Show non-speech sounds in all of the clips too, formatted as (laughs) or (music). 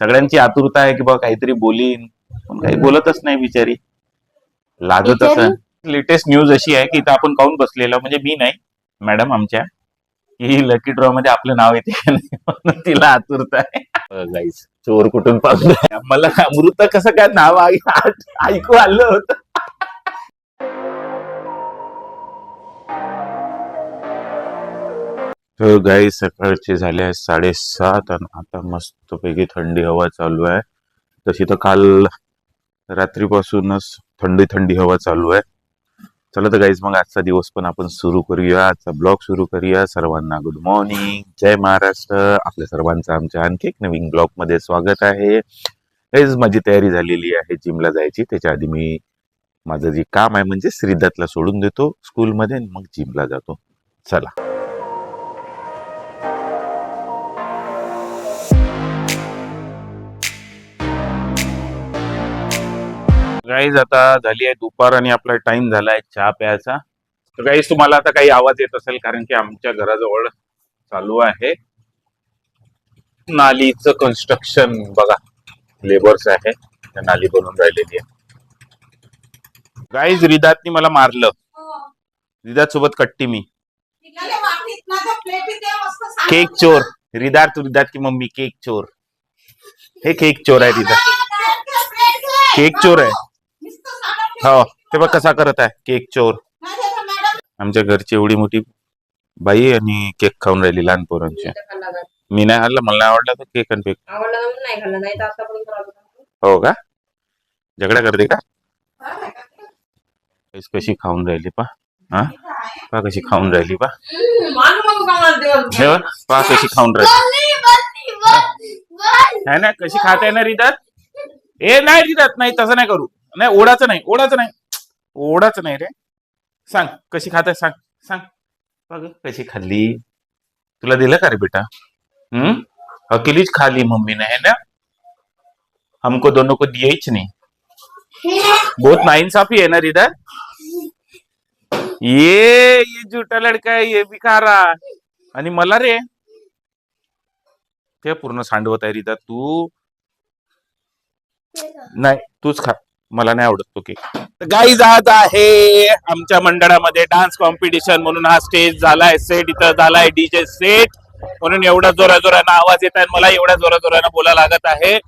सगळ्यांची आतुरता आहे की बा काहीतरी बोलीन. पण काही बोलतच नाही बिचारी. लाजत असं लेटेस्ट न्यूज अशी आहे की इथं आपण काऊन बसलेलो? म्हणजे मी नाही मॅडम आमच्या. की लकी ड्रॉ मध्ये आपलं नाव येते. तिला आतुरता आहे. गाईस चोर कुठून पावलं मला अमृत कसं काय नाव ऐकू आलं होतं. तर गाई सकाळचे झाले आहे साडेसात आणि आता मस्तपैकी थंडी हवा चालू आहे. तशी तर काल रात्रीपासूनच थंडी थंडी हवा चालू आहे. चला तर गाईज मग आजचा दिवस पण आपण सुरू करूया. आजचा ब्लॉग सुरू करूया. सर्वांना गुड मॉर्निंग जय महाराष्ट्र. आपल्या सर्वांचं आमच्या आणखी एक नवीन ब्लॉगमध्ये स्वागत आहे. गाईज माझी तयारी झालेली आहे जिमला जायची. त्याच्या आधी मी माझं जे काम आहे म्हणजे श्रीदत्तला सोडून देतो स्कूलमध्ये आणि मग जिमला जातो. चला. गाईज आता झाली आहे दुपार आणि आपला टाइम झालाय चहा प्यायचा. तर गाईज तुम्हाला आता काही आवाज येत असेल कारण की आमच्या घराजवळ चालू आहे. नालीचं कन्स्ट्रक्शन बघा लेबर्स आहे. त्या नाली बनवून राहिलेली आहे. गाईज रिदातनी मला मारलं. रिदात सोबत कट्टी मी. केक चोर. रिदात तू रिदात की मम्मी केक चोर. हे केक चोर आहे रिदात. केक चोर आहे. हो. ते बघ कसा करत आहे. केक चोर. आमच्या घरची एवढी मोठी बाई आणि केक खाऊन राहिली लहान पोरांची. मी नाही खाल्लं मला नाही आवडला तो केक आणि नाही नाही होता. हो का? झगडा करते का? कशी खाऊन राहिली पा? हा? पा कशी खाऊन राहिली पा. हे पा कशी खाऊन राहिली. आहे ना कशी खात आहे ना रिदात? ए नाही रिदात नाही तसं नाही करू. नाही ओढाचं नाही ओढाचं नाही. ओढाचं नाही रे. सांग कशी खात आहे सांग सांग. बघ कशी खाल्ली? तुला दिलं का रे बेटा? हम्म? अकेलीच खाली मम्मी ने है ना? हमको दोनों को दिया ही नहीं. बहुत नाइंसाफी है ना रिदा? ये ये झूठा लड़का है ये भी खा रहा आणि मला रे. ते पूर्ण सांडवत आहे रिदा तू. नाही तूच खा. मला नाही आवडत तो केक गाईज आज आहे आमच्या मंडळामध्ये डान्स कॉम्पिटिशन म्हणून हा स्टेज झालाय सेट इथं झालाय डीजे सेट म्हणून एवढा जोरा जोरानं आवाज येत आहे मला एवढ्या जोरा जोरानं बोला लागत आहे.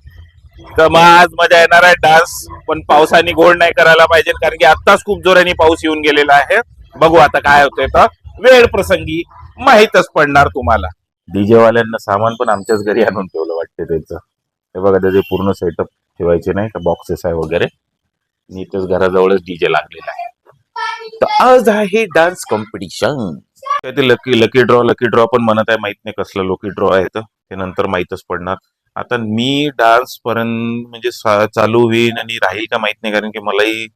तर मग आज मजा येणार आहे डान्स पण पावसाने गोड नाही करायला पाहिजे कारण की आत्ताच खूप जोराने पाऊस येऊन गेलेला आहे. बघू आता काय होतंय तर. वेळ प्रसंगी माहीतच पडणार तुम्हाला. डीजे वाल्यांना सामान पण आमच्याच घरी आणून ठेवलं वाटते त्यांचं. हे बघा त्याचे पूर्ण सेटअप ठेवायचे नाही का बॉक्सेस आहे वगैरे. आणि इथेच घराजवळच डीजे लागलेला आहे. तर आज आहे डान्स कॉम्पिटिशन ते lucky lucky draw lucky draw पण म्हणत आहे माहीत नाही कसलं लकी ड्रॉ आहे तर. ते नंतर माहीतच पडणार. आता मी डान्स पर्यंत म्हणजे सा- चालू होईन आणि राहील का माहीत नाही कारण की मलाही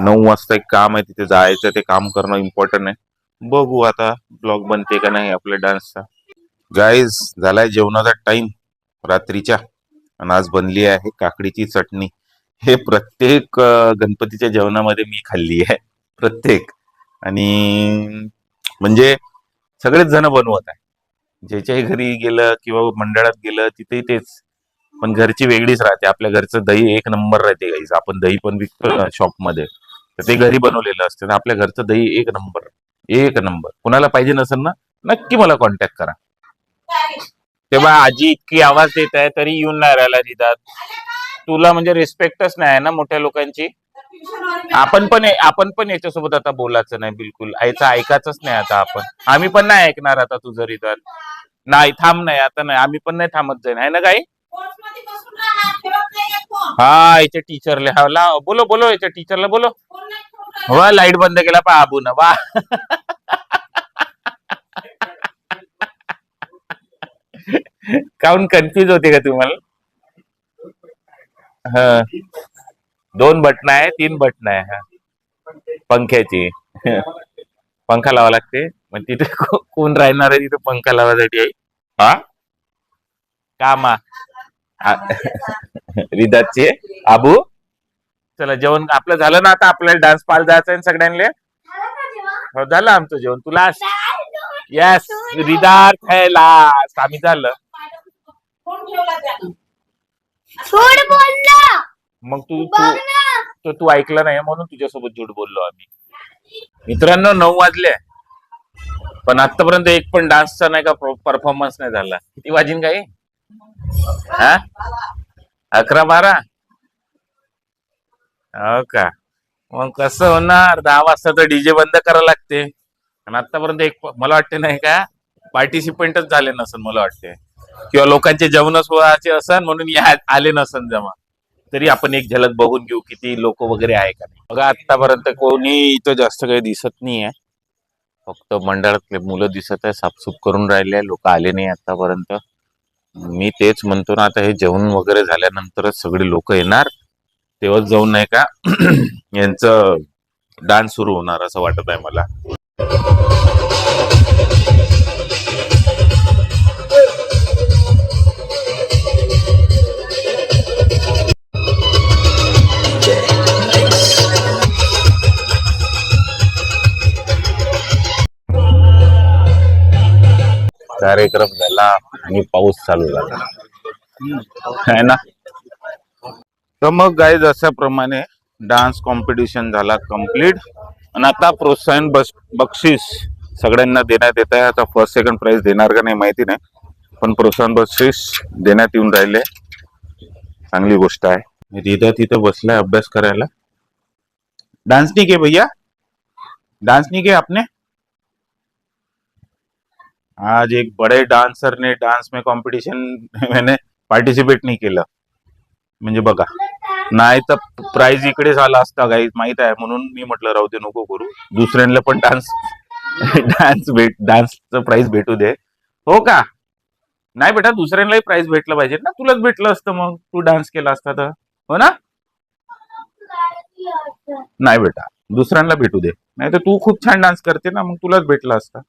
नऊ वाजता एक काम आहे तिथे जायचं ते काम करणं इम्पॉर्टंट आहे. बघू आता ब्लॉग बनते का नाही आपल्या डान्सचा गाईज झालाय जेवणाचा टाइम रात्रीच्या. आणि आज बनली आहे काकडीची चटणी. हे प्रत्येक गणपतीच्या जेवणामध्ये मी खाल्ली आहे. प्रत्येक. आणि म्हणजे सगळेच जण बनवत आहे ज्याच्याही घरी गेलं किंवा मंडळात गेलं तिथेही तेच. पण घरची वेगळीच राहते. आपल्या घरचं दही एक नंबर राहते गाईच आपण दही पण विकतो ना शॉपमध्ये. तर ते घरी बनवलेलं असतं. आणि आपल्या घरचं दही एक नंबर. एक नंबर. कुणाला पाहिजे नसेल ना नक्की मला कॉन्टॅक्ट करा. तेव्हा आजी इतकी आवाज देत आहे तरी येऊन नाही राहिला रिदात तुला म्हणजे रिस्पेक्टच नाही आहे ना मोठ्या लोकांची? आपण पण आपण पण याच्यासोबत आता बोलायचं नाही बिलकुल. याचं ऐकायचंच नाही आता आपण. आम्ही पण नाही ऐकणार आता तुझं तर. नाही थांब नाही आता नाही. आम्ही पण नाही थांबत जाईन. आहे ना काही? हा याच्या टीचरला हा लाव. बोलो बोलो याच्या टीचरला बोलो. वा लाइट बंद केला पा आबू ना वा. काऊन कन्फ्युज होते का तुम्हाला? हा. दोन बटन आहे तीन बटन आहे हा. पंख्याची. पंखा लावा लागते. मग तिथे कोण राहणार आहे तिथे पंखा लावायसाठी आहे हा? कामा. रिदातचे आबू? चला जेवण आपलं झालं ना आता? आपल्याला डान्स पाल जायचं आहे सगळ्यांना हो झालं आमचं जेवण. तुला येस रिदार है लास्ट आम्ही झालं. सोड बोलला. मग तू बघ तू ना. तर तू ऐकलं नाही म्हणून तुझ्यासोबत झूट बोललो आम्ही. मित्रांनो नऊ वाजले. पण आतापर्यंत एक पण डान्सचा नाही का परफॉर्मन्स नाही झाला. किती वाजीन काही हा? अकरा बारा? हो का? मग कसं होणार? दहा वाजता तर डीजे बंद करावं लागते. आणि आतापर्यंत एक मला वाटते नाही का? पार्टिसिपेंटच झाले नसन मला वाटते. किंवा लोकांचे जेवण सोहळाचे असन म्हणून या आले नसन जमा तरी आपण एक झलक बघून घेऊ किती लोक वगैरे आहे का नाही. बघा आतापर्यंत कोणी इथं जास्त काही दिसत नाही आहे फक्त मंडळातले मुलं दिसत आहे साफसूफ करून राहिले लोक आले नाही आतापर्यंत मी तेच म्हणतो ना आता हे जेवण वगैरे झाल्यानंतरच सगळे लोक येणार. तेव्हाच जाऊन नाही का (clears throat) यांचं डान्स सुरू होणार असं वाटत आहे मला. कार्यक्रम झाला आणि पाऊस चालू झाला. आहे ना? तर मग गाय जशाप्रमाणे डान्स कॉम्पिटिशन झाला कंप्लीट आणि आता प्रोत्साहन बस बक्षीस सगळ्यांना देण्यात येत आहे. आता फर्स्ट सेकंड प्राइज देणार का नाही माहिती नाही. पण प्रोत्साहन बक्षीस देण्यात येऊन राहिले. चांगली गोष्ट आहे. तिथं तिथं बसलाय अभ्यास करायला. डान्स नाही के भैया? डान्स नाही के आपने? आज एक बड़े डांसर ने डान्स में कॉम्पिटिशन (laughs) मैंने पार्टिसिपेट नाही केलं म्हणजे बघा नाही तर प्राइज इकडे झाला असता काही माहीत आहे म्हणून मी म्हटलं राहू दे नको करू. दुसऱ्यांना पण डान्स डान्स (laughs) भेट डान्सचं प्राइज भेटू दे. हो का? नाही बेटा दुसऱ्यांनाही प्राइज भेटलं पाहिजे ना. तुलाच भेटलं असतं मग. तू डान्स केला असता तर. हो ना? नाही बेटा दुसऱ्यांना भेटू दे. नाही तर तू खूप छान डान्स करते ना मग तुलाच भेटला असता.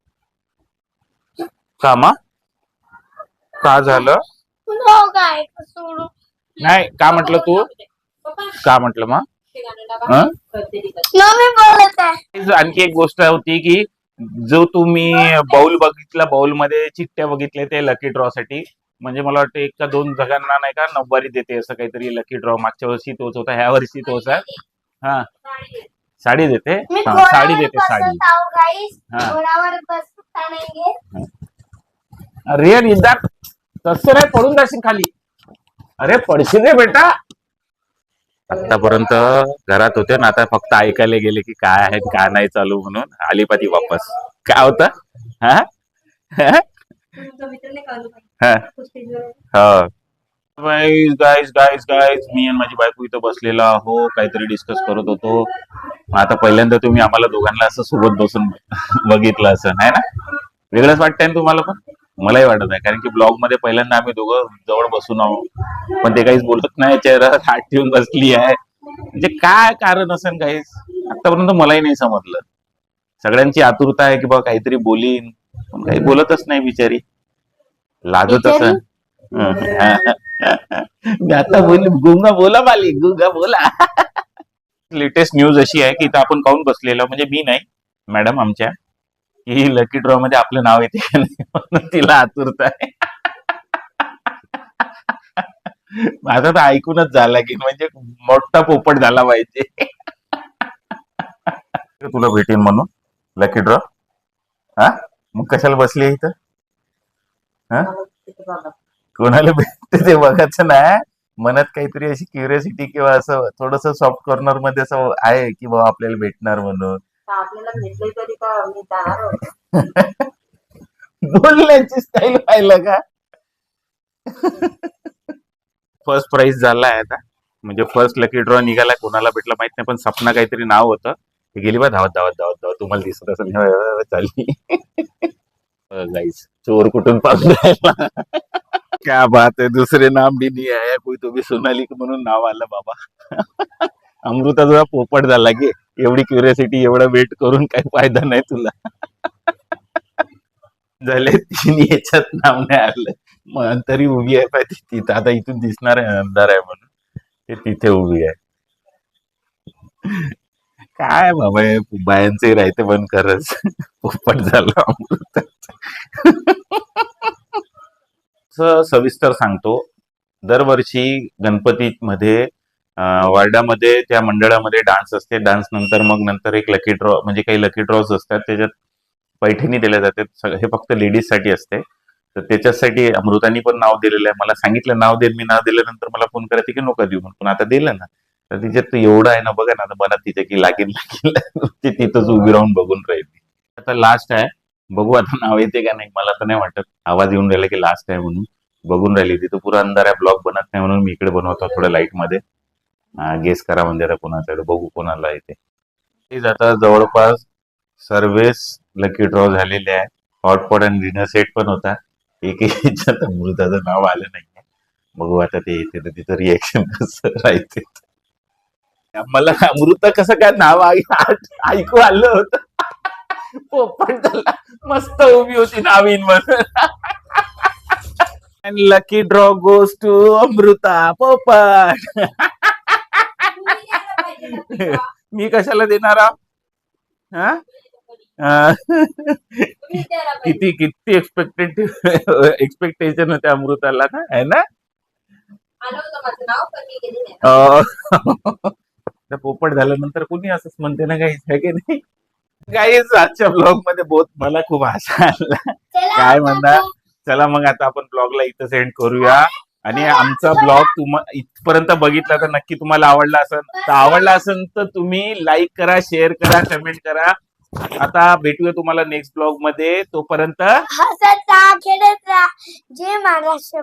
का मा का झालं? हो नाही का म्हटलं तू? का म्हटलं मग. हं? आणखी एक गोष्ट होती की जो तुम्ही बाउल बघितला बाउलमध्ये चिठ्ठ्या बघितल्या ते लकी ड्रॉ साठी म्हणजे मला वाटतं एक का दोन जगांना नाही का नऊवारी देते असं काहीतरी लकी ड्रॉ मागच्या वर्षी तोच होता ह्या वर्षी तोच आहे. हा. साडी देते? हा, साडी देते साडी. अरे निदान तसं नाही पडून जाशील खाली. अरे पडशील रे बेटा. आतापर्यंत घरात होते ना आता फक्त ऐकायला गेले की काय आहे काय नाही चालू म्हणून आली पाती वापस. काय होतं? हा? हा? हा. आहे. हा. गाईज गाईज गाईज गाईज मी आणि माझी बायको इथं बसलेला हो काहीतरी डिस्कस करत होतो. मग आता पहिल्यांदा तुम्ही आम्हाला दोघांना असं सोबत बसून बघितलं असं नाही ना? वेगळंच वाटतंय ना तुम्हाला पण? मलाही वाटत आहे. कारण की ब्लॉगमध्ये पहिल्यांदा आम्ही दोघं जवळ बसून आहोत. पण ते काहीच बोलत नाही चेहरा हात ठेवून बसली आहे. म्हणजे काय कारण असेल काहीच आतापर्यंत मलाही नाही समजलं. सगळ्यांची आतुरता आहे की बा काहीतरी बोलीन. पण काही बोलतच नाही बिचारी. लाजत बिचारी? असं (laughs) मी आता बोल गुंगा बोला माली गुंगा बोला. (laughs) लेटेस्ट न्यूज अशी आहे की इथं आपण काऊन बसलेलो? म्हणजे मी नाही मॅडम आमच्या. की लकी ड्रॉ मध्ये आपलं नाव येते का नाही? म्हणून तिला आतुरता आहे. माझा तर ऐकूनच झाला की म्हणजे मोठा पोपट झाला पाहिजे. तुला भेटेन म्हणून लकी ड्रॉ हा? मग कशाला बसली इथं? हा? कोणाला भेटते ते बघायचं ना. मनात काहीतरी अशी क्युरियोसिटी किंवा असं थोडस सॉफ्ट कॉर्नरमध्ये असं आहे की बाबा आपल्याला भेटणार म्हणून. आपल्याला भेटले तरी का? मी जाणार होते. (laughs) बोलण्याची स्टाईल पाहिलं का? फर्स्ट प्राइज झालाय आता. म्हणजे फर्स्ट लकी ड्रॉ निघाला कोणाला भेटला माहीत नाही पण सपना काहीतरी नाव होतं. ते गेली बा धावत धावत धावत धावत तुम्हाला दिसत असेल. होय, चालली. (laughs) गाईस चोर कुठून पाहून राहिला (laughs) क्या बात आहे दुसरे नाम भी नहीं आया कोई तो भी सोनाली म्हणून नाव आलं बाबा. अमृता तुझा पोपट झाला की. एवढी क्युरियोसिटी एवढा वेट करून काही फायदा नाही तुला. झाले तीन याच्यात नाव नाही आलं. मग तरी उभी आहे पाहिजे तिथं आता इथून दिसणार आहे अंधार आहे म्हणून. ते तिथे उभी आहे. काय बाबा बायांचे राहते पण खरंच पोपट झालं अमृत. सविस्तर सांगतो. दरवर्षी गणपतीमध्ये वार्डामध्ये त्या मंडळामध्ये डान्स असते. डान्स नंतर मग नंतर एक लकी ड्रॉ म्हणजे काही लकी ड्रॉज असतात. त्याच्यात पैठणी दिल्या जाते हे फक्त लेडीजसाठी असते. तर त्याच्यासाठी अमृतानी पण नाव दिलेलं आहे. मला सांगितलं नाव दे मी नाव दिल्यानंतर मला फोन करायचे की नका देऊ म्हणून. पण आता दिलं ना. तर तिच्यात एवढं आहे ना बघा ना आता मनात तिच्या की लागेल लागेल. (laughs) ती तिथंच उभी राहून बघून राहिली. आता लास्ट आहे. बघू आता नाव येते का नाही. मला तर नाही वाटत. आवाज येऊन राहिला की लास्ट आहे म्हणून. बघून राहिली. तिथं पुरा अंधार आहे. ब्लॉग बनत नाही म्हणून मी इकडे बनवतो थोडं लाइटमध्ये. गेस करा म्हणजे आता बघू कोणाला येते तेच आता जवळपास सर्वेस लकी ड्रॉ झालेले आहे हॉटपॉट आणि डिनर सेट पण होता. एक मृताचं अमृताचं नाव आलं नाही बघू आता ते येते तर तिथं रिएक्शन कसं राहते. मला अमृता कसं काय नाव ऐकू आलं होतं. पोपट झाला. मस्त उभी होती नावीन म्हणून. Lucky draw goes to Amrita Popat. (laughs) मी कशाला देणार? हा? अं, किती किती एक्सपेक्टेड एक्सपेक्टेशन होते अमृताला ना है ना पोपट झाल्यानंतर कोणी असंच म्हणते ना काही आहे की नाही काहीच आजच्या ब्लॉगमध्ये बहुत मला खूप हसा आला काय म्हणणार? चला मग आता आपण ब्लॉगला इथं सेंड करूया आणि आमचा ब्लॉग तुम्हा इथपर्यंत बघितला तर नक्की तुम्हाला आवडला असेल. तर आवडला असेल तर तुम्ही लाईक करा शेअर करा कमेंट करा. आता भेटूया तुम्हाला नेक्स्ट ब्लॉगमध्ये. तोपर्यंत हसत राहा खेळत राहा जय महाराष्ट्र.